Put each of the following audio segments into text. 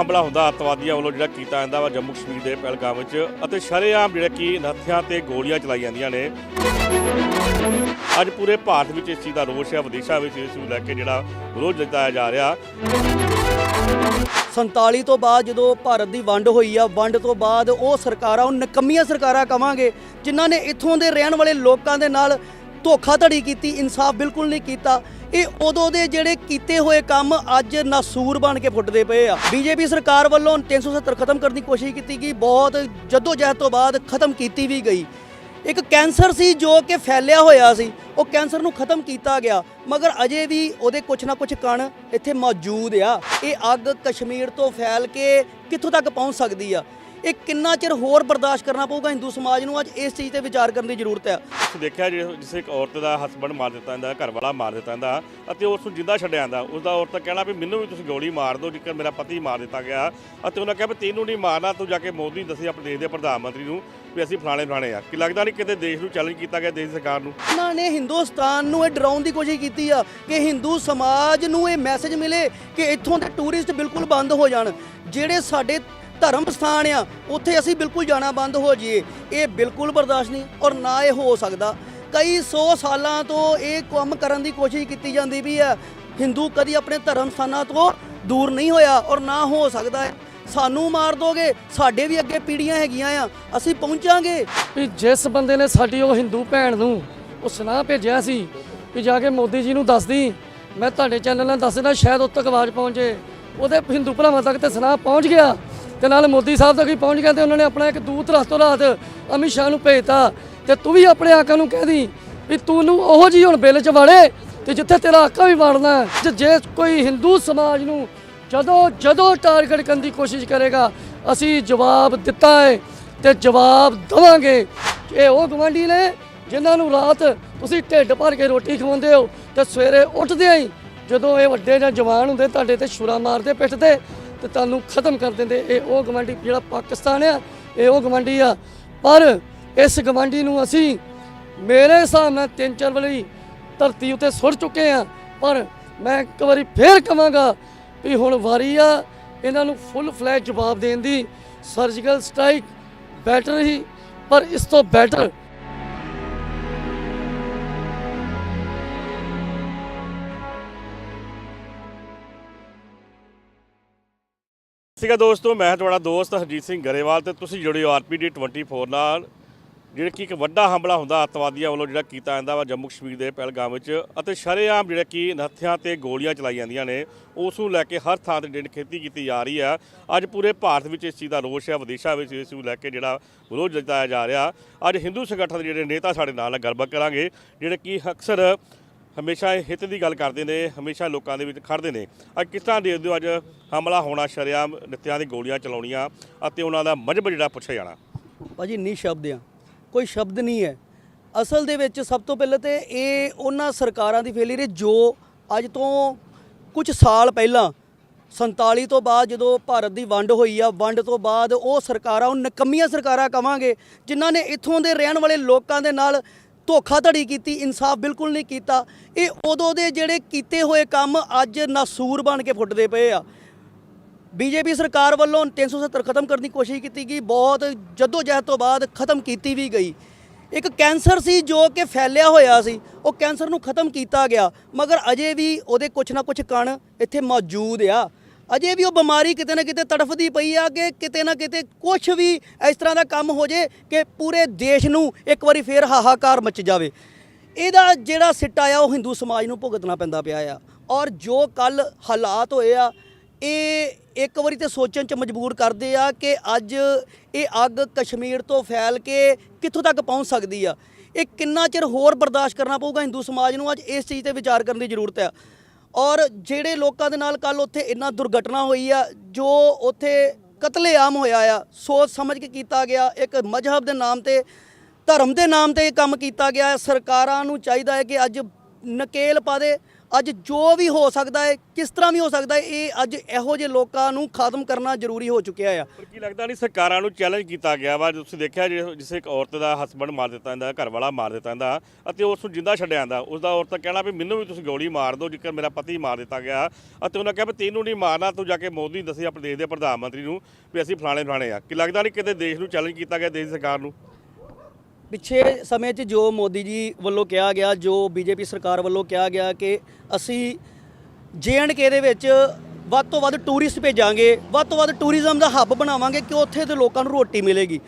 ਹਮਲਾ ਹੁੰਦਾ, ਅੱਤਵਾਦੀਆਂ ਵੱਲੋਂ ਜਿਹੜਾ ਕੀਤਾ ਜਾਂਦਾ ਵਾ ਜੰਮੂ ਕਸ਼ਮੀਰ ਦੇ ਪਹਿਲਗਾਮ ਵਿੱਚ ਅਤੇ ਸ਼ਰੇਆਮ ਜਿਹੜੇ ਕਿ ਨੱਥਿਆਂ ਤੇ ਗੋਲੀਆਂ ਚਲਾਈ ਜਾਂਦੀਆਂ ਨੇ। ਅੱਜ ਪੂਰੇ ਭਾਰਤ ਵਿੱਚ ਇਸ ਚੀਜ਼ ਦਾ ਰੋਸ਼ ਹੈ, ਵਿਦੇਸ਼ਾਂ ਵਿੱਚ ਇਸ ਨੂੰ ਲੈ ਕੇ ਜਿਹੜਾ ਵਿਰੋਧ ਜਤਾਇਆ ਜਾ ਰਿਹਾ। 47 ਤੋਂ ਬਾਅਦ ਜਦੋਂ ਭਾਰਤ ਦੀ ਵੰਡ ਹੋਈ ਆ, ਵੰਡ ਤੋਂ ਬਾਅਦ ਉਹ ਸਰਕਾਰਾਂ, ਉਹ ਨਕੰਮੀਆਂ ਸਰਕਾਰਾਂ ਕਵਾਂਗੇ, ਜਿਨ੍ਹਾਂ ਨੇ ਇੱਥੋਂ ਦੇ ਰਹਿਣ ਵਾਲੇ ਲੋਕਾਂ ਦੇ ਨਾਲ ਧੋਖਾਧੜੀ ਕੀਤੀ, ਇਨਸਾਫ ਬਿਲਕੁਲ ਨਹੀਂ ਕੀਤਾ। ਇਹ ਉਦੋਂ ਦੇ ਜਿਹੜੇ ਕੀਤੇ ਹੋਏ ਕੰਮ ਅੱਜ ਨਾਸੂਰ ਬਣ ਕੇ ਫੁੱਟਦੇ ਪਏ ਆ। ਬੀਜੇਪੀ ਸਰਕਾਰ ਵੱਲੋਂ 370 ਖਤਮ ਕਰਨ ਦੀ ਕੋਸ਼ਿਸ਼ ਕੀਤੀ ਗਈ। ਬਹੁਤ ਜੱਦੋ ਜਹਿਦ ਤੋਂ ਬਾਅਦ ਖਤਮ ਕੀਤੀ ਵੀ ਗਈ। ਇੱਕ ਕੈਂਸਰ ਸੀ ਜੋ ਕਿ ਫੈਲਿਆ ਹੋਇਆ ਸੀ। ਉਹ ਕੈਂਸਰ ਨੂੰ ਖਤਮ ਕੀਤਾ ਗਿਆ। ਮਗਰ ਅਜੇ ਵੀ ਉਹਦੇ ਕੁਛ ਨਾ ਕੁਛ ਕਣ ਇੱਥੇ ਮੌਜੂਦ ਆ। ਇਹ ਅੱਗ ਕਸ਼ਮੀਰ ਤੋਂ ਫੈਲ ਕੇ ਕਿੱਥੋਂ ਤੱਕ ਪਹੁੰਚ ਸਕਦੀ ਆ? ਇਹ ਕਿੰਨਾ ਚਿਰ ਹੋਰ ਬਰਦਾਸ਼ਤ ਕਰਨਾ ਪਊਗਾ ਹਿੰਦੂ ਸਮਾਜ ਨੂੰ ਅੱਜ ਇਸ ਚੀਜ਼ ਤੇ ਵਿਚਾਰ ਕਰਨ ਦੀ ਜ਼ਰੂਰਤ ਆ? ਤੁਸੀਂ ਦੇਖਿਆ ਜਿਸ ਇੱਕ ਔਰਤ ਦਾ ਹਸਬੰਡ ਮਾਰ ਦਿੱਤਾ ਜਾਂਦਾ ਘਰ ਵਾਲਾ ਮਾਰ ਦਿੱਤਾ ਜਾਂਦਾ ਅਤੇ ਉਸ ਨੂੰ ਜਿੰਦਾ ਛੱਡਿਆ ਜਾਂਦਾ। ਉਸ ਦਾ ਔਰਤ ਕਹਿਣਾ ਵੀ ਮੈਨੂੰ ਵੀ ਤੁਸੀਂ ਗੋਲੀ ਮਾਰ ਦਿਓ ਜੇਕਰ ਮੇਰਾ ਪਤੀ ਮਾਰ ਦਿੱਤਾ ਗਿਆ ਅਤੇ ਉਹਨਾਂ ਕਿਹਾ ਵੀ ਤੈਨੂੰ ਨਹੀਂ ਮਾਰਨਾ ਤੂੰ ਜਾ ਕੇ ਮੋਦੀ ਦੱਸੀ ਆਪਣੇ ਦੇਸ਼ ਦੇ ਪ੍ਰਧਾਨ ਮੰਤਰੀ ਨੂੰ ਵੀ ਅਸੀਂ ਫਲਾਣੇ ਫਲਾਣੇ ਆ। ਕਿ ਲੱਗਦਾ ਨਹੀਂ ਕਿਤੇ ਦੇਸ਼ ਨੂੰ ਚੈਲੰਜ ਕੀਤਾ ਗਿਆ ਦੇਸ਼ ਸਰਕਾਰ ਨੂੰ? ਉਹਨਾਂ ਨੇ ਹਿੰਦੁਸਤਾਨ ਨੂੰ ਇਹ ਡਰਾਉਣ ਦੀ ਕੋਸ਼ਿਸ਼ ਕੀਤੀ ਆ ਕਿ ਹਿੰਦੂ ਸਮਾਜ ਨੂੰ ਇਹ ਮੈਸੇਜ ਮਿਲੇ ਕਿ ਇੱਥੋਂ ਦੇ ਟੂਰਿਸਟ ਬਿਲਕੁਲ ਬੰਦ ਹੋ ਜਾਣ। ਜਿਹੜੇ ਸਾਡੇ ਧਰਮ ਸਥਾਨ ਆ, ਉੱਥੇ ਅਸੀਂ ਬਿਲਕੁਲ ਜਾਣਾ ਬੰਦ ਹੋ ਜਾਈਏ। ਇਹ ਬਿਲਕੁਲ ਬਰਦਾਸ਼ਤ ਨਹੀਂ ਔਰ ਨਾ ਇਹ ਹੋ ਸਕਦਾ। ਕਈ 100 ਸਾਲਾਂ ਤੋਂ ਇਹ ਕੰਮ ਕਰਨ ਦੀ ਕੋਸ਼ਿਸ਼ ਕੀਤੀ ਜਾਂਦੀ ਵੀ ਆ। ਹਿੰਦੂ ਕਦੀ ਆਪਣੇ ਧਰਮ ਸਥਾਨਾਂ ਤੋਂ ਦੂਰ ਨਹੀਂ ਹੋਇਆ ਔਰ ਨਾ ਹੋ ਸਕਦਾ ਹੈ। ਸਾਨੂੰ ਮਾਰ ਦੋਗੇ, ਸਾਡੇ ਵੀ ਅੱਗੇ ਪੀੜ੍ਹੀਆਂ ਹੈਗੀਆਂ ਆ। ਅਸੀਂ ਪਹੁੰਚਾਂਗੇ। ਵੀ ਜਿਸ ਬੰਦੇ ਨੇ ਸਾਡੀ ਉਹ ਹਿੰਦੂ ਭੈਣ ਨੂੰ ਉਹ ਸੁਨਾਹ ਭੇਜਿਆ ਸੀ ਵੀ ਜਾ ਕੇ ਮੋਦੀ ਜੀ ਨੂੰ ਦੱਸਦੀ ਮੈਂ ਤੁਹਾਡੇ ਚੈਨਲ ਨਾਲ ਦੱਸ ਦਿੰਦਾ ਸ਼ਾਇਦ ਉੱਤੋਂ ਤੱਕ ਆਵਾਜ਼ ਪਹੁੰਚੇ ਉਹਦੇ ਹਿੰਦੂ ਭਰਾਵਾਂ ਤੱਕ ਤੇ ਸੁਨਾਹ ਪਹੁੰਚ ਗਿਆ। ਤੇ ਨਾਲ ਮੋਦੀ ਸਾਹਿਬ ਤੱਕ ਵੀ ਪਹੁੰਚ ਗਿਆ ਤੇ ਉਹਨਾਂ ਨੇ ਆਪਣਾ ਇੱਕ ਦੂਤ ਰਾਤੋਂ ਰਾਤ ਅਮਿਤ ਸ਼ਾਹ ਨੂੰ ਭੇਜਤਾ। ਤੇ ਤੂੰ ਵੀ ਆਪਣੇ ਆਕਾ ਨੂੰ ਕਹਿ ਦੀ ਵੀ ਤੂੰ ਨੂੰ ਉਹੋ ਜੀ ਹੁਣ ਬਿੱਲ 'ਚ ਵਾੜੇ ਤੇ ਜਿੱਥੇ ਤੇਰਾ ਆਕਾ ਵੀ ਵੜਨਾ ਤੇ ਜੇ ਕੋਈ ਹਿੰਦੂ ਸਮਾਜ ਨੂੰ ਜਦੋਂ ਜਦੋਂ ਟਾਰਗੇਟ ਕਰਨ ਦੀ ਕੋਸ਼ਿਸ਼ ਕਰੇਗਾ, ਅਸੀਂ ਜਵਾਬ ਦਿੱਤਾ ਹੈ ਤੇ ਜਵਾਬ ਦਵਾਂਗੇ। ਇਹ ਉਹ ਗਵਾਂਢੀ ਨੇ ਜਿਨ੍ਹਾਂ ਨੂੰ ਰਾਤ ਤੁਸੀਂ ਢਿੱਡ ਭਰ ਕੇ ਰੋਟੀ ਖਵਾਉਂਦੇ ਹੋ ਤੇ ਸਵੇਰੇ ਉੱਠਦੇ ਹੀ ਜਦੋਂ ਇਹ ਵੱਡੇ ਜਾਂ ਜਵਾਨ ਹੁੰਦੇ ਤੁਹਾਡੇ ਤੇ ਛੁਰਾ ਮਾਰਦੇ ਪਿੱਠ ਤੇ ਤੇ ਤੁਹਾਨੂੰ ਖਤਮ ਕਰ ਦਿੰਦੇ। ਇਹ ਉਹ ਗਵਾਂਢੀ ਜਿਹੜਾ ਪਾਕਿਸਤਾਨ ਆ, ਇਹ ਉਹ ਗਵਾਂਢੀ ਆ। ਪਰ ਇਸ ਗਵਾਂਢੀ ਨੂੰ ਅਸੀਂ ਮੇਰੇ ਹਿਸਾਬ ਨਾਲ ਤਿੰਨ ਚਾਰ ਵਾਰੀ ਧਰਤੀ ਉੱਤੇ ਸੁੱਟ ਚੁੱਕੇ ਆ। ਪਰ ਮੈਂ ਇੱਕ ਵਾਰੀ ਫੇਰ ਕਵਾਂਗਾ ਵੀ ਹੁਣ ਵਾਰੀ ਆ, ਇਹਨਾਂ ਨੂੰ ਫੁੱਲ ਫਲੈਜ ਜਵਾਬ ਦੇਣ ਦੀ। ਸਰਜੀਕਲ ਸਟ੍ਰਾਈਕ ਬੈਟਰ ਹੀ, ਪਰ ਇਸ ਤੋਂ ਬੈਟਰ ਸੀਗਾ ਦੋਸਤੋ ਮੈਂ ਤੁਹਾਡਾ ਦੋਸਤ ਹਰਜੀਤ ਸਿੰਘ ਗਰੇਵਾਲ ਤੇ ਤੁਸੀਂ ਜੁੜੇ ਹੋ ਆਰਪੀਡੀ 24 ਨਾਲ। ਜਿਹੜਾ ਕਿ ਇੱਕ ਵੱਡਾ ਹਮਲਾ ਹੁੰਦਾ ਅੱਤਵਾਦੀਆਂ ਵੱਲੋਂ ਜਿਹੜਾ ਕੀਤਾ ਜਾਂਦਾ ਵਾ ਜੰਮੂ ਕਸ਼ਮੀਰ ਦੇ ਪਹਿਲਗਾਮ ਵਿੱਚ ਅਤੇ ਸ਼ਰੇਆਮ ਜਿਹੜਾ ਕਿ ਨੱਥਿਆਂ ਤੇ ਗੋਲੀਆਂ ਚਲਾਈ ਜਾਂਦੀਆਂ ਨੇ ਉਸ ਨੂੰ ਲੈ ਕੇ ਹਰ ਥਾਂ ਤੇ ਜਿਹੜੀ ਖੇਤੀ ਕੀਤੀ ਜਾ ਰਹੀ ਆ ਅੱਜ ਪੂਰੇ ਭਾਰਤ ਵਿੱਚ ਇਸ ਚੀਜ਼ ਦਾ ਰੋਸ਼ ਹੈ ਵਿਦੇਸ਼ਾਂ ਵਿੱਚ ਇਸ ਨੂੰ ਲੈ ਕੇ ਜਿਹੜਾ ਵਿਰੋਧ ਜਤਾਇਆ ਜਾ ਰਿਹਾ। ਅੱਜ ਹਿੰਦੂ ਸੰਗਠਨ ਦੇ ਜਿਹੜੇ ਨੇਤਾ ਸਾਡੇ ਨਾਲ ਆ, ਗੱਲਬਾਤ ਕਰਾਂਗੇ ਜਿਹੜੇ ਕਿ ਅਕਸਰ ਹਮੇਸ਼ਾ ਇਹ ਹਿੱਤ ਦੀ ਗੱਲ ਕਰਦੇ ਨੇ, ਹਮੇਸ਼ਾ ਲੋਕਾਂ ਦੇ ਵਿੱਚ ਖੜਦੇ ਨੇ। ਅੱਜ ਕਿਸ ਤਰ੍ਹਾਂ ਦੇਖਦੇ ਹੋ ਅੱਜ ਹਮਲਾ ਹੋਣਾ ਸ਼ਰੇਆਮ ਨਿੱਤਿਆਂ ਦੀ ਗੋਲੀਆਂ ਚਲਾਉਣੀਆਂ ਅਤੇ ਉਹਨਾਂ ਦਾ ਮਜਬਰ ਜਿਹੜਾ ਪੁੱਛਿਆ ਜਾਣਾ? ਭਾਜੀ ਨੀ ਸ਼ਬਦ ਆ। ਕੋਈ ਸ਼ਬਦ ਨਹੀਂ ਹੈ। ਅਸਲ ਦੇ ਵਿੱਚ ਸਭ ਤੋਂ ਪਹਿਲਾਂ ਤੇ ਇਹ ਉਹਨਾਂ ਸਰਕਾਰਾਂ ਦੀ ਫੇਲਿਅਰ ਹੈ ਜੋ ਅੱਜ ਤੋਂ ਕੁਝ ਸਾਲ ਪਹਿਲਾਂ 47 ਤੋਂ ਬਾਅਦ ਜਦੋਂ ਭਾਰਤ ਦੀ ਵੰਡ ਹੋਈ ਆ, ਵੰਡ ਤੋਂ ਬਾਅਦ ਉਹ ਸਰਕਾਰਾਂ, ਉਹ ਨਕੰਮੀਆਂ ਸਰਕਾਰਾਂ ਕਵਾਂਗੇ, ਜਿਨ੍ਹਾਂ ਨੇ ਇੱਥੋਂ ਦੇ ਰਹਿਣ ਵਾਲੇ ਲੋਕਾਂ ਦੇ ਨਾਲ ਧੋਖਾਧੜੀ ਕੀਤੀ, ਇਨਸਾਫ ਬਿਲਕੁਲ ਨਹੀਂ ਕੀਤਾ। ਇਹ ਉਦੋਂ ਦੇ ਜਿਹੜੇ ਕੀਤੇ ਹੋਏ ਕੰਮ ਅੱਜ ਨਾਸੂਰ ਬਣ ਕੇ ਫੁੱਟਦੇ ਪਏ ਆ। ਬੀਜੇਪੀ ਸਰਕਾਰ ਵੱਲੋਂ 370 ਖਤਮ ਕਰਨ ਦੀ ਕੋਸ਼ਿਸ਼ ਕੀਤੀ ਗਈ, ਬਹੁਤ ਜਦੋਜਹਿਦ ਤੋਂ ਬਾਅਦ ਖਤਮ ਕੀਤੀ ਵੀ ਗਈ। ਇੱਕ ਕੈਂਸਰ ਸੀ ਜੋ ਕਿ ਫੈਲਿਆ ਹੋਇਆ ਸੀ, ਉਹ ਕੈਂਸਰ ਨੂੰ ਖਤਮ ਕੀਤਾ ਗਿਆ, ਮਗਰ ਅਜੇ ਵੀ ਉਹਦੇ ਕੁਛ ਨਾ ਕੁਛ ਕਣ ਇੱਥੇ ਮੌਜੂਦ ਆ। ਅਜੇ ਵੀ ਉਹ ਬਿਮਾਰੀ ਕਿਤੇ ਨਾ ਕਿਤੇ ਤੜਫਦੀ ਪਈ ਆ ਕਿ ਕਿਤੇ ਨਾ ਕਿਤੇ ਕੁਝ ਵੀ ਇਸ ਤਰ੍ਹਾਂ ਦਾ ਕੰਮ ਹੋ ਜੇ ਕਿ ਪੂਰੇ ਦੇਸ਼ ਨੂੰ ਇੱਕ ਵਾਰੀ ਫੇਰ ਹਾਹਾਕਾਰ ਮਚ ਜਾਵੇ। ਇਹਦਾ ਜਿਹੜਾ ਸਿੱਟਾ ਆ ਉਹ ਹਿੰਦੂ ਸਮਾਜ ਨੂੰ ਭੁਗਤਣਾ ਪੈਂਦਾ ਪਿਆ ਆ। ਔਰ ਜੋ ਕੱਲ ਹਾਲਾਤ ਹੋਏ ਆ, ਇਹ ਇੱਕ ਵਾਰੀ ਤੇ ਸੋਚਣ ਚ ਮਜਬੂਰ ਕਰਦੇ ਆ ਕਿ ਅੱਜ ਇਹ ਅੱਗ ਕਸ਼ਮੀਰ ਤੋਂ ਫੈਲ ਕੇ ਕਿੱਥੋਂ ਤੱਕ ਪਹੁੰਚ ਸਕਦੀ ਆ। ਇਹ ਕਿੰਨਾ ਚਿਰ ਹੋਰ ਬਰਦਾਸ਼ਤ ਕਰਨਾ ਪਊਗਾ ਹਿੰਦੂ ਸਮਾਜ ਨੂੰ? ਅੱਜ ਇਸ ਚੀਜ਼ ਤੇ ਵਿਚਾਰ ਕਰਨ ਦੀ ਜ਼ਰੂਰਤ ਆ। ਔਰ ਜਿਹੜੇ ਲੋਕਾਂ ਦੇ ਨਾਲ ਕੱਲ ਉੱਥੇ ਇੰਨਾ ਦੁਰਘਟਨਾ ਹੋਈ ਆ, ਜੋ ਉੱਥੇ ਕਤਲੇਆਮ ਹੋਇਆ ਆ, ਸੋਚ ਸਮਝ ਕੇ ਕੀਤਾ ਗਿਆ, ਇੱਕ ਮਜ਼ਹਬ ਦੇ ਨਾਮ ਤੇ, ਧਰਮ ਦੇ ਨਾਮ ਤੇ ਇਹ ਕੰਮ ਕੀਤਾ ਗਿਆ। ਸਰਕਾਰਾਂ ਨੂੰ ਚਾਹੀਦਾ ਹੈ ਕਿ ਅੱਜ ਨਕੇਲ ਪਾ ਦੇ ਅੱਜ ਜੋ ਵੀ ਹੋ ਸਕਦਾ ਹੈ, ਕਿਸ ਤਰ੍ਹਾਂ ਵੀ ਹੋ ਸਕਦਾ ਹੈ, ਇਹ ਅੱਜ ਇਹੋ ਜਿਹੇ ਲੋਕਾਂ ਨੂੰ ਖਤਮ ਕਰਨਾ ਜ਼ਰੂਰੀ ਹੋ ਚੁੱਕਿਆ ਆ। ਪਰ ਕੀ ਲੱਗਦਾ ਨਹੀਂ ਸਰਕਾਰਾਂ ਨੂੰ ਚੈਲੰਜ ਕੀਤਾ ਗਿਆ ਵਾ? ਤੁਸੀਂ ਦੇਖਿਆ ਜੇ ਜਿਸੇ ਇੱਕ ਔਰਤ ਦਾ ਹਸਬੰਡ ਮਾਰ ਦਿੱਤਾ ਜਾਂਦਾ ਘਰ ਵਾਲਾ ਮਾਰ ਦਿੱਤਾ ਜਾਂਦਾ ਅਤੇ ਉਸ ਨੂੰ ਜਿੰਦਾ ਛੱਡਿਆ ਜਾਂਦਾ ਉਸ ਦਾ ਔਰਤ ਕਹਿਣਾ ਵੀ ਮੈਨੂੰ ਵੀ ਤੁਸੀਂ ਗੋਲੀ ਮਾਰ ਦਿਓ ਜੇਕਰ ਮੇਰਾ ਪਤੀ ਮਾਰ ਦਿੱਤਾ ਗਿਆ ਅਤੇ ਉਹਨਾਂ ਕਿਹਾ ਵੀ ਤੈਨੂੰ ਨਹੀਂ ਮਾਰਨਾ, ਤੂੰ ਜਾ ਕੇ ਮੋਦੀ ਨੂੰ ਦੱਸੀ, ਆਪਣੇ ਦੇਸ਼ ਦੇ ਪ੍ਰਧਾਨ ਮੰਤਰੀ ਨੂੰ ਵੀ ਅਸੀਂ ਫਲਾਣੇ ਫਲਾਣੇ ਆ। ਕੀ ਲੱਗਦਾ ਨਹੀਂ ਕਿਤੇ ਦੇਸ਼ ਨੂੰ ਚੈਲੰਜ ਕੀਤਾ ਗਿਆ, ਦੇਸ਼ ਦੀ ਸਰਕਾਰ ਨੂੰ? ਪਿੱਛੇ ਸਮੇਂ 'ਚ ਜੋ ਮੋਦੀ ਜੀ ਵੱਲੋਂ ਕਿਹਾ ਗਿਆ, ਜੋ ਬੀਜੇਪੀ ਸਰਕਾਰ ਵੱਲੋਂ ਕਿਹਾ ਗਿਆ ਕਿ ਅਸੀਂ ਜੇ ਐਂਡ ਕੇ ਦੇ ਵਿੱਚ ਵੱਧ ਤੋਂ ਵੱਧ ਟੂਰਿਸਟ ਭੇਜਾਂਗੇ, ਵੱਧ ਤੋਂ ਵੱਧ ਟੂਰਿਜ਼ਮ ਦਾ ਹੱਬ ਬਣਾਵਾਂਗੇ ਕਿ ਉੱਥੇ ਦੇ ਲੋਕਾਂ ਨੂੰ ਰੋਟੀ ਮਿਲੇਗੀ।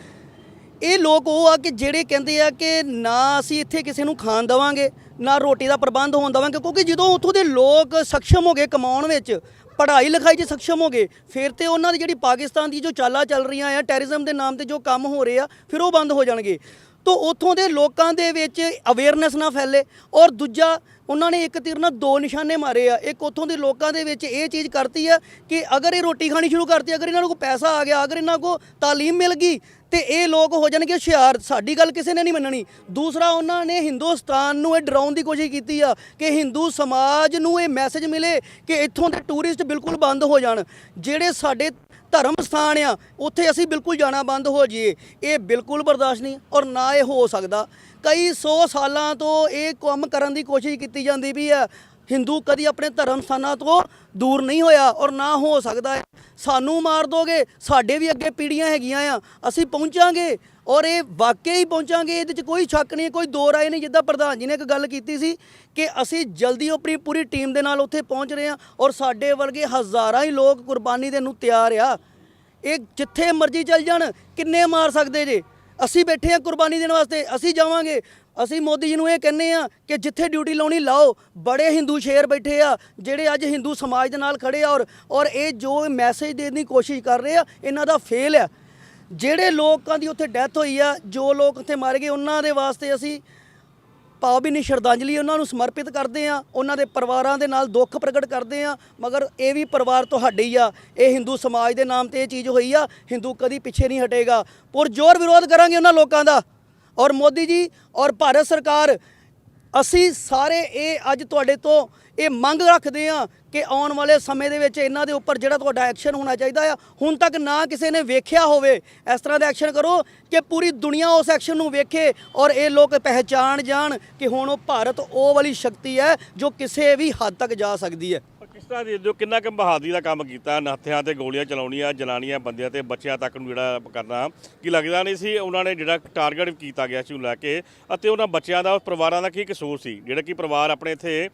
ਇਹ ਲੋਕ ਉਹ ਆ ਕਿ ਜਿਹੜੇ ਕਹਿੰਦੇ ਆ ਕਿ ਨਾ ਅਸੀਂ ਇੱਥੇ ਕਿਸੇ ਨੂੰ ਖਾਣ ਦਵਾਂਗੇ, ਨਾ ਰੋਟੀ ਦਾ ਪ੍ਰਬੰਧ ਹੋਣ ਦਵਾਂਗੇ, ਕਿਉਂਕਿ ਜਦੋਂ ਉੱਥੋਂ ਦੇ ਲੋਕ ਸક્ષਮ ਹੋ ਗਏ ਕਮਾਉਣ ਵਿੱਚ, ਪੜ੍ਹਾਈ ਲਿਖਾਈ 'ਚ ਸક્ષਮ ਹੋ ਗਏ, ਫਿਰ ਤੇ ਉਹਨਾਂ ਦੀ ਜਿਹੜੀ ਪਾਕਿਸਤਾਨ ਦੀ ਜੋ ਚਾਲਾਂ ਚੱਲ ਰਹੀਆਂ ਆ ਟੈਰਰਿਜ਼ਮ ਦੇ ਨਾਮ ਤੇ ਜੋ ਕੰਮ ਹੋ ਰਹੇ ਆ, ਫਿਰ ਉਹ ਬੰਦ ਹੋ ਜਾਣਗੇ। ਤੋਂ ਉੱਥੋਂ ਦੇ ਲੋਕਾਂ ਦੇ ਵਿੱਚ ਅਵੇਅਰਨੈਸ ਨਾ ਫੈਲੇ ਔਰ ਦੂਜਾ, ਉਹਨਾਂ ਨੇ ਇੱਕ ਤੀਰ ਨਾਲ ਦੋ ਨਿਸ਼ਾਨੇ ਮਾਰੇ ਆ। ਇੱਕ ਉੱਥੋਂ ਦੇ ਲੋਕਾਂ ਦੇ ਵਿੱਚ ਇਹ ਚੀਜ਼ ਕਰਤੀ ਆ ਕਿ ਅਗਰ ਇਹ ਰੋਟੀ ਖਾਣੀ ਸ਼ੁਰੂ ਕਰਤੀ, ਅਗਰ ਇਹਨਾਂ ਨੂੰ ਕੋਈ ਪੈਸਾ ਆ ਗਿਆ, ਅਗਰ ਇਹਨਾਂ ਕੋ ਤਾਲੀਮ ਮਿਲ ਗਈ, ਤੇ ਇਹ ਲੋਕ ਹੋ ਜਾਣਗੇ ਹੁਸ਼ਿਆਰ। ਸਾਡੀ ਗੱਲ ਕਿਸੇ ਨੇ ਨਹੀਂ ਮੰਨਣੀ। ਦੂਸਰਾ, ਉਹਨਾਂ ਨੇ ਹਿੰਦੁਸਤਾਨ ਨੂੰ ਇਹ ਡਰਾਉਣ ਦੀ ਕੋਸ਼ਿਸ਼ ਕੀਤੀ ਆ ਕਿ ਹਿੰਦੂ ਸਮਾਜ ਨੂੰ ਇਹ ਮੈਸੇਜ ਮਿਲੇ ਕਿ ਇੱਥੋਂ ਦੇ ਟੂਰਿਸਟ ਬਿਲਕੁਲ ਬੰਦ ਹੋ ਜਾਣ। ਜਿਹੜੇ ਸਾਡੇ ਧਰਮ ਸਥਾਨ ਆ, ਉੱਥੇ ਅਸੀਂ ਬਿਲਕੁਲ ਜਾਣਾ ਬੰਦ ਹੋ ਜਾਈਏ। ਇਹ ਬਿਲਕੁਲ ਬਰਦਾਸ਼ਤ ਨਹੀਂ ਔਰ ਨਾ ਇਹ ਹੋ ਸਕਦਾ। ਕਈ 100 ਸਾਲਾਂ ਤੋਂ ਇਹ ਕੰਮ ਕਰਨ ਦੀ ਕੋਸ਼ਿਸ਼ ਕੀਤੀ ਜਾਂਦੀ ਵੀ ਆ। ਹਿੰਦੂ ਕਦੀ ਆਪਣੇ ਧਰਮ ਸਥਾਨਾਂ ਤੋਂ ਦੂਰ ਨਹੀਂ ਹੋਇਆ ਔਰ ਨਾ ਹੋ ਸਕਦਾ ਸਾਨੂੰ ਮਾਰ ਦੋਗੇ, ਸਾਡੇ ਵੀ ਅੱਗੇ ਪੀੜ੍ਹੀਆਂ ਹੈਗੀਆਂ ਆ। ਅਸੀਂ ਪਹੁੰਚਾਂਗੇ। ਔਰ ਇਹ ਵਾਕਈ ਹੀ ਪਹੁੰਚਾਂਗੇ, ਇਹਦੇ 'ਚ ਕੋਈ ਸ਼ੱਕ ਨਹੀਂ ਕੋਈ ਦੋ ਰਾਏ ਨਹੀਂ, ਜਿੱਦਾਂ ਪ੍ਰਧਾਨ ਜੀ ਨੇ ਇੱਕ ਗੱਲ ਕੀਤੀ ਸੀ ਕਿ ਅਸੀਂ ਜਲਦੀ ਆਪਣੀ ਪੂਰੀ ਟੀਮ ਦੇ ਨਾਲ ਉੱਥੇ ਪਹੁੰਚ ਰਹੇ ਹਾਂ ਔਰ ਸਾਡੇ ਵਰਗੇ ਹਜ਼ਾਰਾਂ ਹੀ ਲੋਕ ਕੁਰਬਾਨੀ ਦੇਣ ਨੂੰ ਤਿਆਰ ਆ। ਇਹ ਜਿੱਥੇ ਮਰਜ਼ੀ ਚੱਲ ਜਾਣ, ਕਿੰਨੇ ਮਾਰ ਸਕਦੇ ਜੇ? ਅਸੀਂ ਬੈਠੇ ਆ ਕੁਰਬਾਨੀ ਦੇਣ ਵਾਸਤੇ, ਅਸੀਂ ਜਾਵਾਂਗੇ। ਅਸੀਂ ਮੋਦੀ ਜੀ ਨੂੰ ਇਹ ਕਹਿੰਨੇ ਆ ਕਿ ਜਿੱਥੇ ਡਿਊਟੀ ਲਾਉਣੀ, ਲਾਓ। ਬੜੇ ਹਿੰਦੂ ਸ਼ੇਰ ਬੈਠੇ ਆ, ਜਿਹੜੇ ਅੱਜ ਹਿੰਦੂ ਸਮਾਜ ਦੇ ਨਾਲ ਖੜੇ ਆ ਔਰ ਔਰ ਇਹ ਜੋ ਮੈਸੇਜ ਦੇਣ ਦੀ ਕੋਸ਼ਿਸ਼ ਕਰ ਰਹੇ ਆ, ਇਹਨਾਂ ਦਾ ਫੇਲ ਆ। ਜਿਹੜੇ ਲੋਕਾਂ ਦੀ ਉੱਥੇ ਡੈਥ ਹੋਈ ਆ, ਜੋ ਲੋਕ ਉੱਥੇ ਮਾਰੇ ਗਏ, ਉਹਨਾਂ ਦੇ ਵਾਸਤੇ ਅਸੀਂ ਭਾਵਭੀਨੀ ਸ਼ਰਧਾਂਜਲੀ ਉਹਨਾਂ ਨੂੰ ਸਮਰਪਿਤ ਕਰਦੇ ਆ ਉਹਨਾਂ ਦੇ ਪਰਿਵਾਰਾਂ ਦੇ ਨਾਲ ਦੁੱਖ ਪ੍ਰਗਟ ਕਰਦੇ ਆ ਮਗਰ ਇਹ ਵੀ ਪਰਿਵਾਰ ਤੁਹਾਡੇ ਹੀ ਆ, ਇਹ ਹਿੰਦੂ ਸਮਾਜ ਦੇ ਨਾਮ ਤੇ ਇਹ ਚੀਜ਼ ਹੋਈ ਆ, ਹਿੰਦੂ ਕਦੀ ਪਿੱਛੇ ਨਹੀਂ ਹਟੇਗਾ। ਪੁਰਜੋਰ ਵਿਰੋਧ ਕਰਾਂਗੇ ਉਹਨਾਂ ਲੋਕਾਂ ਦਾ। ਔਰ ਮੋਦੀ ਜੀ ਔਰ ਭਾਰਤ ਸਰਕਾਰ ਅਸੀਂ ਸਾਰੇ ਇਹ ਅੱਜ ਤੁਹਾਡੇ ਤੋਂ ਇਹ ਮੰਗ ਰੱਖਦੇ ਆ ਕਿ ਆਉਣ ਵਾਲੇ ਸਮੇਂ ਦੇ ਵਿੱਚ ਇਹਨਾਂ ਦੇ ਉੱਪਰ ਜਿਹੜਾ ਤੁਹਾਡਾ ਐਕਸ਼ਨ ਹੋਣਾ ਚਾਹੀਦਾ ਆ, ਹੁਣ ਤੱਕ ਨਾ ਕਿਸੇ ਨੇ ਵੇਖਿਆ ਹੋਵੇ, ਇਸ ਤਰ੍ਹਾਂ ਦਾ ਐਕਸ਼ਨ ਕਰੋ ਕਿ ਪੂਰੀ ਦੁਨੀਆ ਉਸ ਐਕਸ਼ਨ ਨੂੰ ਵੇਖੇ ਔਰ ਇਹ ਲੋਕ ਪਹਿਚਾਣ ਜਾਣ ਕਿ ਹੁਣ ਉਹ ਭਾਰਤ ਉਹ ਵਾਲੀ ਸ਼ਕਤੀ ਹੈ ਜੋ ਕਿਸੇ ਵੀ ਹੱਦ ਤੱਕ ਜਾ ਸਕਦੀ ਹੈ। ਪਰ ਦੇ ਜੋ ਕਿੰਨਾ ਕੁ ਬਹਾਦਰੀ ਦਾ ਕੰਮ ਕੀਤਾ ਹੱਥਿਆਂ ਤੇ ਗੋਲੀਆਂ ਚਲਾਉਣੀਆਂ, ਜਨਾਨੀਆਂ, ਬੰਦਿਆਂ ਤੇ ਬੱਚਿਆਂ ਤੱਕ ਨੂੰ ਜਿਹੜਾ ਕਰਨਾ, ਕੀ ਲੱਗਦਾ ਨਹੀਂ ਸੀ ਉਹਨਾਂ ਨੇ ਜਿਹੜਾ ਟਾਰਗੇਟ ਕੀਤਾ ਗਿਆ ਸੀ ਉਹ ਲੈ ਕੇ, ਅਤੇ ਉਹਨਾਂ ਬੱਚਿਆਂ ਦਾ, ਪਰਿਵਾਰਾਂ ਦਾ ਕੀ ਕਸੂਰ ਸੀ? ਜਿਹੜਾ ਕਿ ਪਰਿਵਾਰ ਆਪਣੇ ਇੱਥੇ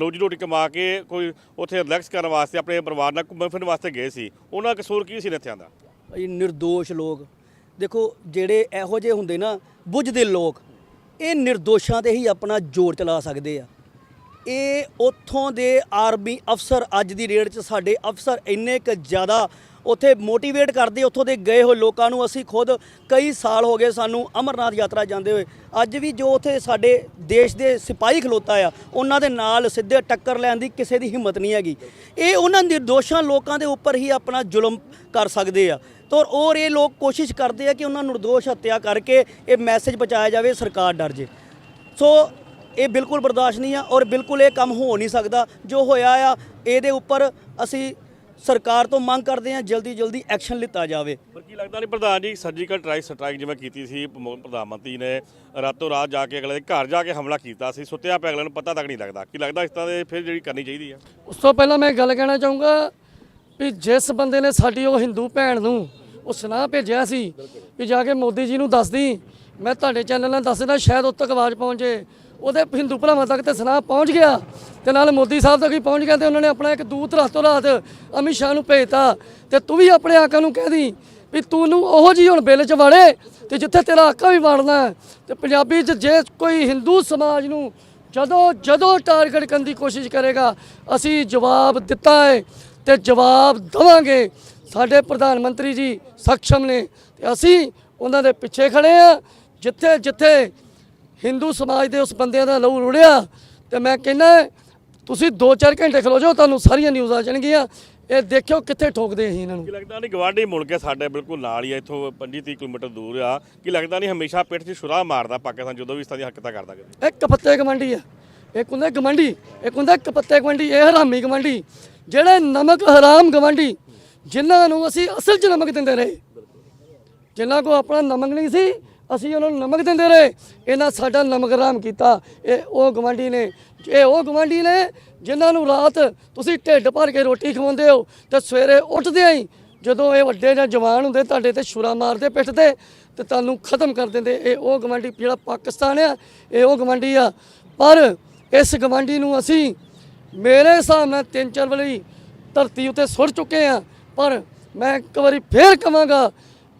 ਰੋਜੀ ਰੋਟੀ ਕਮਾ ਕੇ ਕੋਈ ਉੱਥੇ ਰਿਲੈਕਸ ਕਰਨ ਵਾਸਤੇ, ਆਪਣੇ ਪਰਿਵਾਰ ਨਾਲ ਘੁੰਮਣ ਫਿਰਨ ਵਾਸਤੇ ਗਏ ਸੀ, ਉਹਨਾਂ ਦਾ ਕਸੂਰ ਕੀ ਸੀ ਨੱਥਿਆਂ ਦਾ? ਇਹ ਨਿਰਦੋਸ਼ ਲੋਕ। ਦੇਖੋ, ਜਿਹੜੇ ਇਹੋ ਜਿਹੇ ਹੁੰਦੇ ਨਾ ਬੁੱਝਦੇ ਲੋਕ, ਇਹ ਨਿਰਦੋਸ਼ਾਂ ਤੇ ਹੀ ਆਪਣਾ ਜ਼ੋਰ ਚਲਾ ਸਕਦੇ ਆ। ਇਹ ਉੱਥੋਂ ਦੇ ਆਰਮੀ ਅਫਸਰ ਅੱਜ ਦੀ ਡੇਟ 'ਚ ਸਾਡੇ ਅਫਸਰ ਇੰਨੇ ਕੁ ਜ਼ਿਆਦਾ ਉੱਥੇ ਮੋਟੀਵੇਟ ਕਰਦੇ, ਉੱਥੋਂ ਦੇ ਗਏ ਹੋਏ ਲੋਕਾਂ ਨੂੰ ਅਸੀਂ ਖੁਦ ਕਈ ਸਾਲ ਹੋ ਗਏ ਸਾਨੂੰ ਅਮਰਨਾਥ ਯਾਤਰਾ ਜਾਂਦੇ ਹੋਏ। ਅੱਜ ਵੀ ਜੋ ਉੱਥੇ ਸਾਡੇ ਦੇਸ਼ ਦੇ ਸਿਪਾਹੀ ਖਲੋਤਾ ਆ, ਉਹਨਾਂ ਦੇ ਨਾਲ ਸਿੱਧੇ ਟੱਕਰ ਲੈਣ ਦੀ ਕਿਸੇ ਦੀ ਹਿੰਮਤ ਨਹੀਂ ਹੈਗੀ। ਇਹ ਉਹਨਾਂ ਨਿਰਦੋਸ਼ਾਂ ਲੋਕਾਂ ਦੇ ਉੱਪਰ ਹੀ ਆਪਣਾ ਜ਼ੁਲਮ ਕਰ ਸਕਦੇ ਆ। ਤੋ ਔਰ ਇਹ ਲੋਕ ਕੋਸ਼ਿਸ਼ ਕਰਦੇ ਆ ਕਿ ਉਹਨਾਂ ਨੂੰ ਨਿਰਦੋਸ਼ ਹੱਤਿਆ ਕਰਕੇ ਇਹ ਮੈਸੇਜ ਪਹੁੰਚਾਇਆ ਜਾਵੇ, ਸਰਕਾਰ ਡਰ ਜੇ। ਸੋ ਇਹ ਬਿਲਕੁਲ ਬਰਦਾਸ਼ਤ ਨਹੀਂ ਆ ਔਰ ਬਿਲਕੁਲ ਇਹ ਕੰਮ ਹੋ ਨਹੀਂ ਸਕਦਾ। ਜੋ ਹੋਇਆ ਆ ਇਹਦੇ ਉੱਪਰ ਅਸੀਂ ਸਰਕਾਰ ਤੋਂ ਮੰਗ ਕਰਦੇ ਆ ਜਲਦੀ ਜਲਦੀ ਐਕਸ਼ਨ ਲਿੱਤਾ ਜਾਵੇ। ਪਰ ਕੀ ਲੱਗਦਾ ਨਹੀਂ ਪ੍ਰਧਾਨ ਜੀ ਸਰਜੀਕਲ ਟ੍ਰਾਈਕ ਸਟ੍ਰਾਈਕ ਜਿਵੇਂ ਕੀਤੀ ਸੀ ਪ੍ਰਧਾਨ ਮੰਤਰੀ ਨੇ ਰਾਤੋਂ ਰਾਤ ਜਾ ਕੇ ਅਗਲੇ ਦੇ ਘਰ ਜਾ ਕੇ ਹਮਲਾ ਕੀਤਾ ਸੀ ਸੁੱਤਿਆ ਪਿਆ ਅਗਲੇ ਨੂੰ ਪਤਾ ਤੱਕ ਨਹੀਂ ਲੱਗਦਾ। ਕੀ ਲੱਗਦਾ ਇਸ ਤਰ੍ਹਾਂ ਦੇ ਫਿਰ ਜਿਹੜੀ ਕਰਨੀ ਚਾਹੀਦੀ ਆ? ਉਸ ਤੋਂ ਪਹਿਲਾਂ ਮੈਂ ਗੱਲ ਕਹਿਣਾ ਚਾਹੂੰਗਾ ਵੀ ਜਿਸ ਬੰਦੇ ਨੇ ਸਾਡੀ ਉਹ ਹਿੰਦੂ ਭੈਣ ਨੂੰ ਉਹ ਸੁਨਾਹ ਭੇਜਿਆ ਸੀ ਵੀ ਜਾ ਕੇ ਮੋਦੀ ਜੀ ਨੂੰ ਦੱਸਦੀ ਮੈਂ ਤੁਹਾਡੇ ਚੈਨਲ ਨਾਲ ਦੱਸ ਦਿੰਦਾ ਸ਼ਾਇਦ ਉੱਤੋਂ ਤੱਕ ਆਵਾਜ਼ ਪਹੁੰਚੇ ਉਹਦੇ ਹਿੰਦੂ ਭਰਾਵਾਂ ਤੱਕ ਤੇ ਸੁਨਾਹ ਪਹੁੰਚ ਗਿਆ। ਤੇ ਨਾਲ ਮੋਦੀ ਸਾਹਿਬ ਤੱਕ ਵੀ ਪਹੁੰਚ ਗਿਆ ਤੇ ਉਹਨਾਂ ਨੇ ਆਪਣਾ ਇੱਕ ਦੂਤ ਰਾਤੋਂ ਰਾਤ ਅਮਿਤ ਸ਼ਾਹ ਨੂੰ ਭੇਜਤਾ। ਤੇ ਤੂੰ ਵੀ ਆਪਣੇ ਆਕਾ ਨੂੰ ਕਹਿ ਦੀ ਵੀ ਤੂੰ ਨੂੰ ਉਹੋ ਜੀ ਹੁਣ ਬਿੱਲ ਚ ਵਾੜੇ ਤੇ ਜਿੱਥੇ ਤੇਰਾ ਆਕਾ ਵੀ ਵੜਨਾ ਹੈ। ਤੇ ਪੰਜਾਬੀ ਚ ਜੇ ਕੋਈ ਹਿੰਦੂ ਸਮਾਜ ਨੂੰ ਜਦੋਂ ਜਦੋਂ ਟਾਰਗੇਟ ਕਰਨ ਦੀ ਕੋਸ਼ਿਸ਼ ਕਰੇਗਾ, ਅਸੀਂ ਜਵਾਬ ਦਿੱਤਾ ਹੈ ਤੇ ਜਵਾਬ ਦਵਾਂਗੇ। ਸਾਡੇ ਪ੍ਰਧਾਨ ਮੰਤਰੀ ਜੀ ਸક્ષਮ ਨੇ ਤੇ ਅਸੀਂ ਉਹਨਾਂ ਦੇ ਪਿੱਛੇ ਖੜੇ ਆ ਜਿੱਥੇ ਜਿੱਥੇ ਹਿੰਦੂ ਸਮਾਜ ਦੇ ਉਸ ਬੰਦਿਆਂ ਦਾ ਲਹੂ ਰੁੜਿਆ ਤੇ ਮੈਂ ਕਹਿੰਦਾ ਤੁਸੀਂ 2-4 ਘੰਟੇ ਖਲੋ ਜਾਓ ਤੁਹਾਨੂੰ ਸਾਰੀਆਂ ਨਿਊਜ਼ ਆ ਜਾਣਗੀਆਂ। ਇਹ ਦੇਖਿਓ ਕਿੱਥੇ ਠੋਕਦੇ ਅਸੀਂ ਇਹਨਾਂ ਨੂੰ। ਕੀ ਲੱਗਦਾ ਨਹੀਂ ਗਵਾਂਢੀ ਮੁਲਕ ਹੈ ਸਾਡੇ ਬਿਲਕੁਲ ਨਾਲ ਹੀ ਆ ਇੱਥੋਂ 25-30 ਕਿਲੋਮੀਟਰ ਦੂਰ ਆ। ਕੀ ਲੱਗਦਾ ਨਹੀਂ ਹਮੇਸ਼ਾ ਪਿੱਠ 'ਚ ਛੁਰਾ ਮਾਰਦਾ ਪਾਕਿਸਤਾਨ ਜਦੋਂ ਵੀ ਇਸ ਤਰ੍ਹਾਂ ਦੀਆਂ ਹਰਕਤਾਂ ਕਰਦਾ ਕਦੇ? ਇੱਕ ਪੱਤੇ ਕਮਾਂਡੀ ਆ ਇੱਕ ਹੁੰਦਾ ਗਵੰਡੀ ਇੱਕ ਹੁੰਦਾ ਕਪੱਤੇ ਗਵੰਡੀ ਇਹ ਹਰਾਮੀ ਗਵੰਡੀ ਜਿਹੜੇ ਨਮਕ ਹਰਾਮ ਗਵੰਡੀ ਜਿਨ੍ਹਾਂ ਨੂੰ ਅਸੀਂ ਅਸਲ 'ਚ ਨਮਕ ਦਿੰਦੇ ਰਹੇ। ਜਿਨ੍ਹਾਂ ਕੋ ਆਪਣਾ ਨਮਕ ਨਹੀਂ ਸੀ ਅਸੀਂ ਉਹਨਾਂ ਨੂੰ ਨਮਕ ਦਿੰਦੇ ਰਹੇ। ਇਹਨਾਂ ਸਾਡਾ ਨਮਕ ਹਰਾਮ ਕੀਤਾ। ਇਹ ਉਹ ਗਵਾਂਢੀ ਨੇ, ਇਹ ਉਹ ਗਵਾਂਢੀ ਨੇ ਜਿਨ੍ਹਾਂ ਨੂੰ ਰਾਤ ਤੁਸੀਂ ਢਿੱਡ ਭਰ ਕੇ ਰੋਟੀ ਖਵਾਉਂਦੇ ਹੋ ਤੇ ਸਵੇਰੇ ਉੱਠਦੇ ਹੀ ਜਦੋਂ ਇਹ ਵੱਡੇ ਜਾਂ ਜਵਾਨ ਹੁੰਦੇ ਤੁਹਾਡੇ ਤੇ ਛੁਰਾ ਮਾਰਦੇ ਪਿੱਠ ਤੇ ਤੇ ਤੁਹਾਨੂੰ ਖਤਮ ਕਰ ਦਿੰਦੇ। ਇਹ ਉਹ ਗਵਾਂਢੀ ਜਿਹੜਾ ਪਾਕਿਸਤਾਨ ਆ, ਇਹ ਉਹ ਗਵਾਂਢੀ ਆ। ਪਰ ਇਸ ਗਵਾਂਢੀ ਨੂੰ ਅਸੀਂ ਮੇਰੇ ਹਿਸਾਬ ਨਾਲ ਤਿੰਨ ਚਾਰ ਵਾਰੀ ਧਰਤੀ ਉੱਤੇ ਸੁੱਟ ਚੁੱਕੇ ਆ। ਪਰ ਮੈਂ ਇੱਕ ਵਾਰੀ ਫੇਰ ਕਵਾਂਗਾ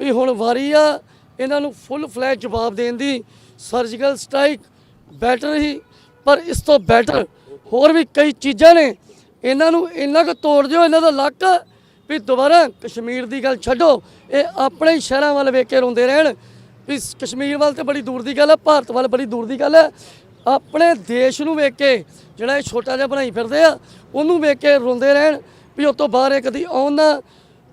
ਵੀ ਹੁਣ ਵਾਰੀ ਆ ਇਹਨਾਂ ਨੂੰ ਫੁੱਲ ਫਲੈਜ ਜਵਾਬ ਦੇਣ ਦੀ ਸਰਜੀਕਲ ਸਟ੍ਰਾਈਕ ਬੈਟਰ ਹੀ ਪਰ ਇਸ ਤੋਂ ਬੈਟਰ ਹੋਰ ਵੀ ਕਈ ਚੀਜ਼ਾਂ ਨੇ। ਇਹਨਾਂ ਨੂੰ ਇੰਨਾ ਕੁ ਤੋੜ ਦਿਓ, ਇਹਨਾਂ ਦਾ ਲੱਕ, ਵੀ ਦੁਬਾਰਾ ਕਸ਼ਮੀਰ ਦੀ ਗੱਲ ਛੱਡੋ। ਇਹ ਆਪਣੇ ਸ਼ਹਿਰਾਂ ਵੱਲ ਵੇਖ ਕੇ ਰੋਂਦੇ ਰਹਿਣ। ਵੀ ਕਸ਼ਮੀਰ ਵੱਲ ਤੇ ਬੜੀ ਦੂਰ ਦੀ ਗੱਲ ਹੈ ਭਾਰਤ ਵੱਲ ਬੜੀ ਦੂਰ ਦੀ ਗੱਲ ਹੈ ਆਪਣੇ ਦੇਸ਼ ਨੂੰ ਵੇਖ ਕੇ ਜਿਹੜਾ ਇਹ ਛੋਟਾ ਜਿਹਾ ਬਣਾਈ ਫਿਰਦੇ ਆ, ਉਹਨੂੰ ਵੇਖ ਕੇ ਰੋਂਦੇ ਰਹਿਣ ਵੀ ਉਸ ਤੋਂ ਬਾਹਰ ਇਹ ਕਦੀ ਆਉਣ ਨਾ।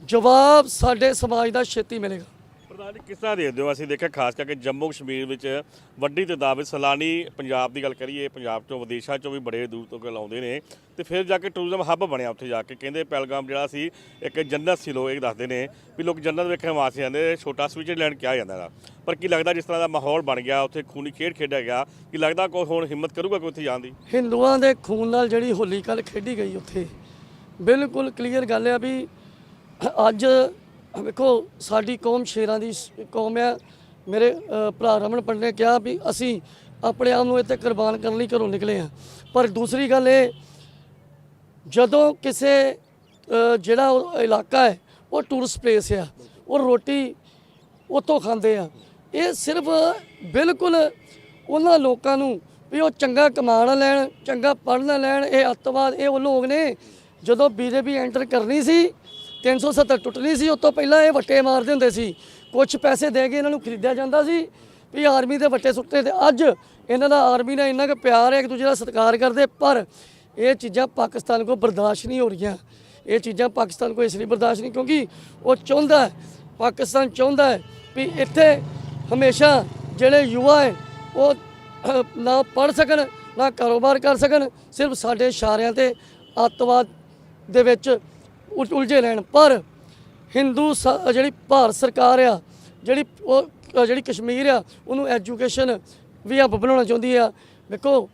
ਜਵਾਬ ਸਾਡੇ ਸਮਾਜ ਦਾ ਛੇਤੀ ਮਿਲੇਗਾ। ਪ੍ਰਧਾਨ ਜੀ, ਕਿਸ ਤਰ੍ਹਾਂ ਦੇਖਦੇ ਹੋ? ਅਸੀਂ ਦੇਖਿਆ ਖਾਸ ਕਰਕੇ ਜੰਮੂ ਕਸ਼ਮੀਰ ਵਿੱਚ ਵੱਡੀ ਤਾਦਾਦ ਵਿੱਚ ਸੈਲਾਨੀ ਪੰਜਾਬ ਦੀ ਗੱਲ ਕਰੀਏ, ਪੰਜਾਬ ਤੋਂ ਵਿਦੇਸ਼ਾਂ ਚੋਂ ਵੀ ਬੜੇ ਦੂਰ ਤੋਂ ਕੇ ਲਾਉਂਦੇ ਨੇ ਤੇ ਫਿਰ ਜਾ ਕੇ ਟੂਰਿਜ਼ਮ ਹੱਬ ਬਣਿਆ ਉੱਥੇ ਜਾ ਕੇ। ਕਹਿੰਦੇ ਪਹਿਲਗਾਮ ਜਿਹੜਾ ਸੀ, ਇੱਕ ਜੰਨਤ ਸੀ ਲੋਕ, ਇਹ ਦੱਸਦੇ ਨੇ ਵੀ ਲੋਕ ਜੰਨਤ ਵੇਖਣ ਵਾਸਤੇ ਜਾਂਦੇ ਛੋਟਾ ਸਵਿਟਜ਼ਰਲੈਂਡ ਕਿਹਾ ਜਾਂਦਾ ਦਾ ਪਰ ਕੀ ਲੱਗਦਾ ਜਿਸ ਤਰ੍ਹਾਂ ਦਾ ਮਾਹੌਲ ਬਣ ਗਿਆ, ਉੱਥੇ ਖੂਨੀ ਖੇਡ ਖੇਡਿਆ ਗਿਆ, ਕੀ ਲੱਗਦਾ ਕੋਈ ਹੁਣ ਹਿੰਮਤ ਕਰੂਗਾ ਕੋਈ ਉੱਥੇ ਜਾਣ ਦੀ? ਹਿੰਦੂਆਂ ਦੇ ਖੂਨ ਨਾਲ ਜਿਹੜੀ ਹੋਲੀ ਕੱਲ ਖੇਡੀ ਗਈ ਉੱਥੇ। ਬਿਲਕੁਲ ਕਲੀਅਰ ਗੱਲ ਹੈ ਵੀ ਅੱਜ ਵੇਖੋ ਸਾਡੀ ਕੌਮ ਸ਼ੇਰਾਂ ਦੀ ਸ- ਕੌਮ ਆ ਮੇਰੇ ਅ, ਭਰਾ ਰਮਨ ਪੰਡ ਨੇ ਕਿਹਾ ਵੀ ਅਸੀਂ ਆਪਣੇ ਆਪ ਨੂੰ ਇੱਥੇ ਕੁਰਬਾਨ ਕਰਨ ਲਈ ਘਰੋਂ ਨਿਕਲੇ ਹਾਂ। ਪਰ ਦੂਸਰੀ ਗੱਲ ਇਹ ਜਦੋਂ ਕਿਸੇ ਅ, ਜਿਹੜਾ ਉਹ ਇਲਾਕਾ ਹੈ ਉਹ ਟੂਰਿਸਟ ਪਲੇਸ ਆ ਉਹ ਰੋਟੀ ਉੱਥੋਂ ਖਾਂਦੇ ਆ। ਇਹ ਸਿਰਫ ਬਿਲਕੁਲ ਉਹਨਾਂ ਲੋਕਾਂ ਨੂੰ ਵੀ ਉਹ ਚੰਗਾ ਕਮਾਣਾ ਲੈਣ ਚੰਗਾ ਪੜ੍ਹਨਾ ਲੈਣ ਇਹ ਅੱਤਵਾਦ ਇਹ ਉਹ ਲੋਕ ਨੇ ਜਦੋਂ ਬੀਜੇਪੀ ਐਂਟਰ ਕਰਨੀ ਸੀ 370 ਟੁੱਟਣੀ ਸੀ ਉਸ ਤੋਂ ਪਹਿਲਾਂ ਇਹ ਵੱਟੇ ਮਾਰਦੇ ਹੁੰਦੇ ਸੀ। ਕੁਝ ਪੈਸੇ ਦੇ ਕੇ ਇਹਨਾਂ ਨੂੰ ਖਰੀਦਿਆ ਜਾਂਦਾ ਸੀ ਵੀ ਆਰਮੀ ਦੇ ਵੱਟੇ ਸੁੱਟਦੇ ਤੇ ਅੱਜ ਇਹਨਾਂ ਦਾ ਆਰਮੀ ਨਾਲ ਇੰਨਾ ਕੁ ਪਿਆਰ ਹੈ ਇੱਕ ਦੂਜੇ ਦਾ ਸਤਿਕਾਰ ਕਰਦੇ, ਪਰ ਇਹ ਚੀਜ਼ਾਂ ਪਾਕਿਸਤਾਨ ਕੋ ਬਰਦਾਸ਼ਤ ਨਹੀਂ ਹੋ ਰਹੀਆਂ। ਇਹ ਚੀਜ਼ਾਂ ਪਾਕਿਸਤਾਨ ਕੋ ਇਸ ਲਈ ਬਰਦਾਸ਼ਤ ਨਹੀਂ, ਕਿਉਂਕਿ ਉਹ ਚਾਹੁੰਦਾ ਪਾਕਿਸਤਾਨ ਚਾਹੁੰਦਾ ਹੈ ਵੀ ਇੱਥੇ ਹਮੇਸ਼ਾ ਜਿਹੜੇ ਯੁਵਾ ਹੈ, ਉਹ ਨਾ ਪੜ ਸਕਣ, ਨਾ ਕਾਰੋਬਾਰ ਕਰ ਸਕਣ, ਸਿਰਫ ਸਾਡੇ ਇਸ਼ਾਰਿਆਂ ਤੇ ਅੱਤਵਾਦ ਦੇ ਵਿੱਚ ਉਲ- ਉਲਝੇ ਰਹਿਣ। ਪਰ ਹਿੰਦੂ ਸ- ਜਿਹੜੀ ਭਾਰਤ ਸਰਕਾਰ ਆ ਜਿਹੜੀ ਉਹ ਅ, ਜਿਹੜੀ ਕਸ਼ਮੀਰ ਆ ਉਹਨੂੰ ਐਜੂਕੇਸ਼ਨ ਵੀ ਹੱਬ ਬਣਾਉਣਾ ਚਾਹੁੰਦੀ ਆ। ਵੇਖੋ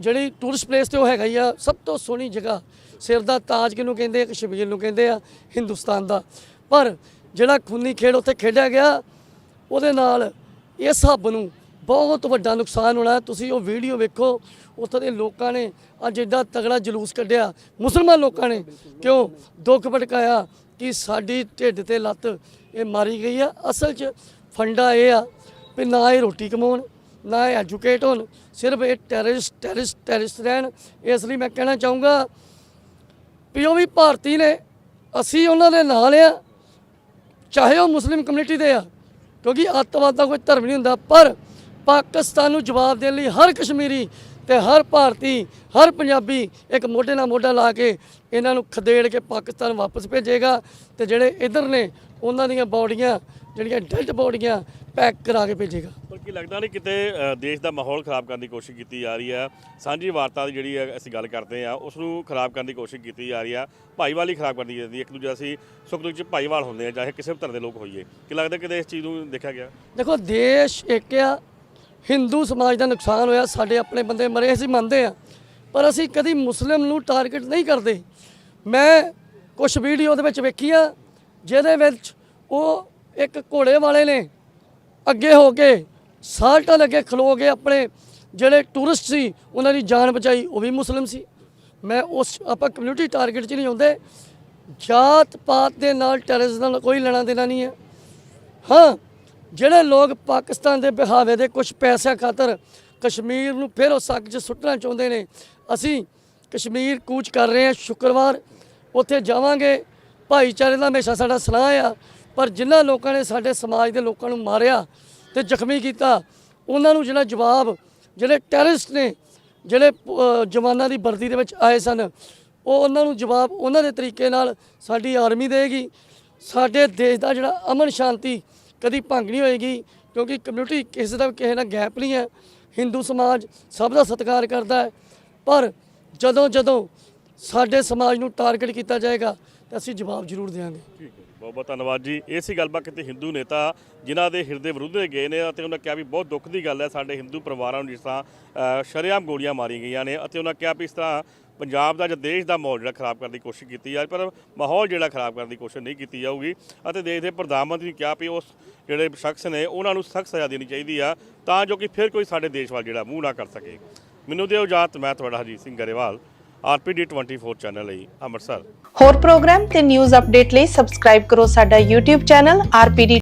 ਜਿਹੜੀ ਟੂਰਿਸਟ ਪਲੇਸ ਤੇ ਉਹ ਹੈਗਾ ਹੀ ਆ ਸਭ ਤੋਂ ਸੋਹਣੀ ਜਗ੍ਹਾ। ਸਿਰ ਦਾ ਤਾਜ ਕਿਹਨੂੰ ਕਹਿੰਦੇ ਆ? ਕਸ਼ਮੀਰ ਨੂੰ ਕਹਿੰਦੇ ਆ ਹਿੰਦੁਸਤਾਨ ਦਾ। ਪਰ ਜਿਹੜਾ ਖੂਨੀ ਖੇਡ ਉੱਥੇ ਖੇਡਿਆ ਗਿਆ ਉਹਦੇ ਨਾਲ ਇਸ ਹੱਬ ਨੂੰ ਬਹੁਤ ਵੱਡਾ ਨੁਕਸਾਨ ਹੋਣਾ। ਤੁਸੀਂ ਉਹ ਵੀਡੀਓ ਵੇਖੋ, ਉੱਥੋਂ ਦੇ ਲੋਕਾਂ ਨੇ ਅੱਜ ਐਡਾ ਤਗੜਾ ਜਲੂਸ ਕੱਢਿਆ। ਮੁਸਲਮਾਨ ਲੋਕਾਂ ਨੇ ਕਿਉਂ ਦੁੱਖ ਭਟਕਾਇਆ ਕਿ ਸਾਡੀ ਢਿੱਡ ਤੇ ਲੱਤ ਇਹ ਮਾਰੀ ਗਈ ਆ? ਅਸਲ 'ਚ ਫੰਡਾ ਇਹ ਆ ਵੀ ਨਾ ਇਹ ਰੋਟੀ ਕਮਾਉਣ, ਨਾ ਇਹ ਐਜੂਕੇਟ ਹੋਣ, ਸਿਰਫ ਇਹ ਟੈਰਰਿਸਟ ਟੈਰਰਿਸਟ ਟੈਰਰਿਸਟ ਰਹਿਣ। ਇਸ ਲਈ ਮੈਂ ਕਹਿਣਾ ਚਾਹੂੰਗਾ ਵੀ ਉਹ ਵੀ ਭਾਰਤੀ ਨੇ, ਅਸੀਂ ਉਹਨਾਂ ਦੇ ਨਾਲ ਆ, ਚਾਹੇ ਉਹ ਮੁਸਲਿਮ ਕਮਿਊਨਿਟੀ ਦੇ ਆ, ਕਿਉਂਕਿ ਅੱਤਵਾਦ ਦਾ ਕੋਈ ਧਰਮ ਨਹੀਂ ਹੁੰਦਾ, ਪਰ ਪਾਕਿਸਤਾਨ ਨੂੰ ਜਵਾਬ ਦੇਣ ਲਈ ਹਰ ਕਸ਼ਮੀਰੀ ਤੇ ਹਰ ਭਾਰਤੀ ਹਰ ਪੰਜਾਬੀ ਇੱਕ ਮੋਢੇ ਨਾਲ ਮੋਢਾ ਲਾ ਕੇ ਇਹਨਾਂ ਨੂੰ ਖਦੇੜ ਕੇ ਪਾਕਿਸਤਾਨ ਵਾਪਸ ਭੇਜੇਗਾ ਤੇ ਜਿਹੜੇ ਇਧਰ ਨੇ ਉਹਨਾਂ ਦੀਆਂ ਬੋਡੀਆਂ ਜਿਹੜੀਆਂ ਡੈਡ ਬੋਡੀਆਂ ਪੈਕ ਕਰਾ ਕੇ ਭੇਜੇਗਾ। ਕੀ ਲੱਗਦਾ ਨਹੀਂ ਕਿਤੇ ਦੇਸ਼ ਦਾ ਮਾਹੌਲ ਖਰਾਬ ਕਰਨ ਦੀ ਕੋਸ਼ਿਸ਼ ਕੀਤੀ ਜਾ ਰਹੀ ਹੈ। ਸਾਂਝੀ ਵਾਰਤਾ ਦੀ ਜਿਹੜੀ ਹੈ ਅਸੀਂ ਗੱਲ ਕਰਦੇ ਆ ਉਸ ਨੂੰ ਖਰਾਬ ਕਰਨ ਦੀ ਕੋਸ਼ਿਸ਼ ਕੀਤੀ ਜਾ ਰਹੀ ਆ ਭਾਈਵਾਲੀ ਖਰਾਬ ਕਰਦੀ ਜਾਂਦੀ ਹੈ। ਇੱਕ ਦੂਜੇ ਅਸੀਂ ਸੁੱਖ ਦੁੱਖ ਚ ਭਾਈਵਾਲ ਹੁੰਦੇ ਆ ਚਾਹੇ ਕਿਸੇ ਵੀ ਧਰਮ ਦੇ ਲੋਕ ਹੋਈਏ। ਕੀ ਲੱਗਦਾ ਕਿਤੇ ਇਸ ਚੀਜ਼ ਨੂੰ ਦੇਖਿਆ ਗਿਆ? ਦੇਖੋ ਦੇਸ਼ ਇੱਕ ਆ ਹਿੰਦੂ ਸਮਾਜ ਦਾ ਨੁਕਸਾਨ ਹੋਇਆ, ਸਾਡੇ ਆਪਣੇ ਬੰਦੇ ਮਰੇ, ਅਸੀਂ ਮੰਨਦੇ ਆ ਪਰ ਅਸੀਂ ਕਦੀ ਮੁਸਲਿਮ ਨੂੰ ਟਾਰਗੇਟ ਨਹੀਂ ਕਰਦੇ। ਮੈਂ ਕੁਝ ਵੀਡੀਓ ਦੇ ਵਿੱਚ ਵੇਖੀ ਆ ਜਿਹਦੇ ਵਿੱਚ ਉਹ ਇੱਕ ਘੋੜੇ ਵਾਲੇ ਨੇ, ਅੱਗੇ ਹੋ ਕੇ ਸਾਲਟਾਂ ਲੱਗੇ ਖਲੋ ਕੇ ਆਪਣੇ ਜਿਹੜੇ ਟੂਰਿਸਟ ਸੀ, ਉਹਨਾਂ ਦੀ ਜਾਨ ਬਚਾਈ, ਉਹ ਵੀ ਮੁਸਲਿਮ ਸੀ। ਮੈਂ ਉਸ, ਆਪਾਂ ਕਮਿਊਨਿਟੀ ਟਾਰਗੇਟ 'ਚ ਨਹੀਂ ਆਉਂਦੇ। ਜਾਤ ਪਾਤ ਦੇ ਨਾਲ ਟੈਰਰਿਜ਼ਮ ਨਾਲ ਕੋਈ ਲੈਣਾ ਦੇਣਾ ਨਹੀਂ ਹੈ। ਹਾਂ ਜਿਹੜੇ ਲੋਕ ਪਾਕਿਸਤਾਨ ਦੇ ਬਹਾਵੇ ਦੇ ਕੁਝ ਪੈਸਿਆਂ ਖਾਤਰ ਕਸ਼ਮੀਰ ਨੂੰ ਫਿਰ ਉਸ ਅੱਗ 'ਚ ਸੁੱਟਣਾ ਚਾਹੁੰਦੇ ਨੇ, ਅਸੀਂ ਕਸ਼ਮੀਰ ਕੂਚ ਕਰ ਰਹੇ ਹਾਂ, ਸ਼ੁੱਕਰਵਾਰ ਉੱਥੇ ਜਾਵਾਂਗੇ। ਭਾਈਚਾਰੇ ਦਾ ਹਮੇਸ਼ਾ ਸਾਡਾ ਸਲਾਹ ਆ, ਪਰ ਜਿਨ੍ਹਾਂ ਲੋਕਾਂ ਨੇ ਸਾਡੇ ਸਮਾਜ ਦੇ ਲੋਕਾਂ ਨੂੰ ਮਾਰਿਆ ਤੇ ਜ਼ਖਮੀ ਕੀਤਾ, ਉਹਨਾਂ ਨੂੰ ਜਿਹੜਾ ਜਵਾਬ ਜਿਹੜੇ ਟੈਰਰਿਸਟ ਨੇ, ਜਿਹੜੇ ਜਵਾਨਾਂ ਦੀ ਵਰਦੀ ਦੇ ਵਿੱਚ ਆਏ ਸਨ, ਉਹ ਉਹਨਾਂ ਨੂੰ ਜਵਾਬ ਉਹਨਾਂ ਦੇ ਤਰੀਕੇ ਨਾਲ ਸਾਡੀ ਆਰਮੀ ਦੇਗੀ ਸਾਡੇ ਦੇਸ਼ ਦਾ ਜਿਹੜਾ ਅਮਨ ਸ਼ਾਂਤੀ ਕਦੀ ਭੰਗ ਨਹੀਂ ਹੋਏਗੀ ਕਿਉਂਕਿ ਕਮਿਊਨਿਟੀ ਕਿਸੇ ਦਾ ਕਿਸੇ ਨਾਲ ਗੈਪ ਨਹੀਂ ਹੈ। ਹਿੰਦੂ ਸਮਾਜ ਸਭ ਦਾ ਸਤਿਕਾਰ ਕਰਦਾ ਹੈ। ਪਰ ਜਦੋਂ ਜਦੋਂ ਸਾਡੇ ਸਮਾਜ ਨੂੰ ਟਾਰਗੇਟ ਕੀਤਾ ਜਾਏਗਾ ਤਾਂ ਅਸੀਂ ਜਵਾਬ ਜ਼ਰੂਰ ਦੇਵਾਂਗੇ। ਠੀਕ ਹੈ ਬਹੁਤ ਬਹੁਤ ਧੰਨਵਾਦ ਜੀ। ਇਹ ਸੀ ਗੱਲਬਾਤ ਕਿਤੇ ਹਿੰਦੂ ਨੇਤਾ ਜਿਨ੍ਹਾਂ ਦੇ ਹਿਰਦੇ ਵਿਰੁੱਧ ਗਏ ਨੇ ਅਤੇ ਉਹਨਾਂ ਕਿਹਾ ਵੀ ਬਹੁਤ ਦੁੱਖ ਦੀ ਗੱਲ ਹੈ ਸਾਡੇ ਹਿੰਦੂ ਪਰਿਵਾਰਾਂ ਨੂੰ ਜਿਸ ਤਰ੍ਹਾਂ ਅ, ਸ਼ਰੇਆਮ ਗੋਲੀਆਂ ਮਾਰੀਆਂ ਗਈਆਂ ਨੇ ਅਤੇ ਉਹਨਾਂ ਕਿਹਾ ਵੀ ਇਸ ਤਰ੍ਹਾਂ ਪੰਜਾਬ ਦਾ ਜਾਂ ਦੇਸ਼ ਦਾ ਮਾਹੌਲ ਜਿਹੜਾ ਖਰਾਬ ਕਰਨ ਦੀ ਕੋਸ਼ਿਸ਼ ਕੀਤੀ ਜਾ ਪਰ ਮਾਹੌਲ ਜਿਹੜਾ ਖਰਾਬ ਕਰਨ ਦੀ ਕੋਸ਼ਿਸ਼ ਨਹੀਂ ਕੀਤੀ ਜਾਊਗੀ। ਅਤੇ ਦੇਸ਼ ਦੇ ਪ੍ਰਧਾਨ ਮੰਤਰੀ ਨੇ ਕਿਹਾ ਵੀ ਉਸ ਜਿਹੜੇ ਸ਼ਖਸ ਨੇ, ਉਹਨਾਂ ਨੂੰ ਸਖਤ ਸਜ਼ਾ ਦੇਣੀ ਚਾਹੀਦੀ ਆ, ਤਾਂ ਜੋ ਕਿ ਫਿਰ ਕੋਈ ਸਾਡੇ ਦੇਸ਼ ਵੱਲ ਜਿਹੜਾ ਮੂੰਹ ਨਾ ਕਰ ਸਕੇ। ਮੈਨੂੰ ਦਿਓ ਇਜਾਜ਼ਤ, ਮੈਂ ਤੁਹਾਡਾ ਹਰਜੀਤ ਸਿੰਘ ਗਰੇਵਾਲ, ਆਰਪੀਡੀ 24 ਚੈਨਲ ਲਈ ਅੰਮ੍ਰਿਤਸਰ। ਹੋਰ ਪ੍ਰੋਗਰਾਮ ਤੇ ਨਿਊਜ਼ ਅਪਡੇਟ ਲਈ ਸਬਸਕ੍ਰਾਈਬ ਕਰੋ ਸਾਡਾ YouTube ਚੈਨਲ RPD